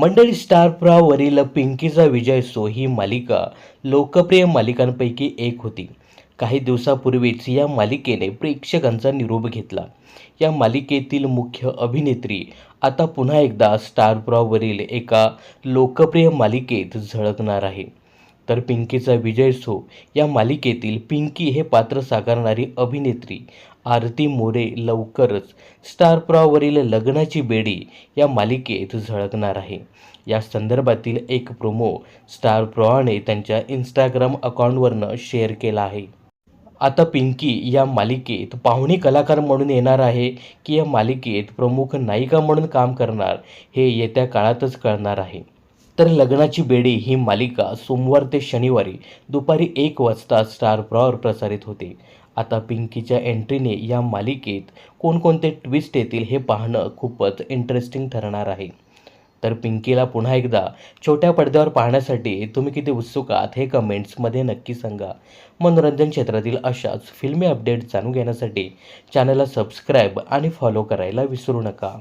मंडळी स्टार पिंकीचा विजय सो ही मालिका लोकप्रिय मालिकांपैकी एक होती. काही दिवसापूर्वीच या मालिकेने प्रेक्षकांचा निरोप घेतला. या मालिकेतील मुख्य अभिनेत्री आता पुन्हा एकदा स्टार एका लोकप्रिय मालिकेत झळकणार आहे. तर पिंकीचा विजय सो. या मालिकेतील पिंकी हे पात्र साकारणारी अभिनेत्री आरती मोरे लवकरच स्टार प्रॉवरील लग्नाची बेडी या मालिकेत झळकणार आहे. या संदर्भातील एक प्रोमो स्टार प्रवाहाने त्यांच्या इंस्टाग्राम अकाउंटवरनं शेअर केला आहे. आता पिंकी या मालिकेत पाहुणी कलाकार म्हणून येणार आहे की या मालिकेत प्रमुख नायिका म्हणून काम करणार हे येत्या काळातच कळणार आहे. तर लग्नाची बेडी ही मालिका सोमवार ते शनिवारी दुपारी एक वाजता स्टार प्रॉवर प्रसारित होते. आता पिंकीच्या एंट्रीने या मालिकेत कोणकोणते ट्विस्ट येतील हे पाहणं खूपच इंटरेस्टिंग ठरणार आहे. तर पिंकीला पुन्हा एकदा छोट्या पडद्यावर पाहण्यासाठी तुम्ही किती उत्सुक आहात हे कमेंट्समध्ये नक्की सांगा. मनोरंजन क्षेत्रातील अशाच फिल्मी अपडेट जाणून घेण्यासाठी चॅनलला सबस्क्राईब आणि फॉलो करायला विसरू नका.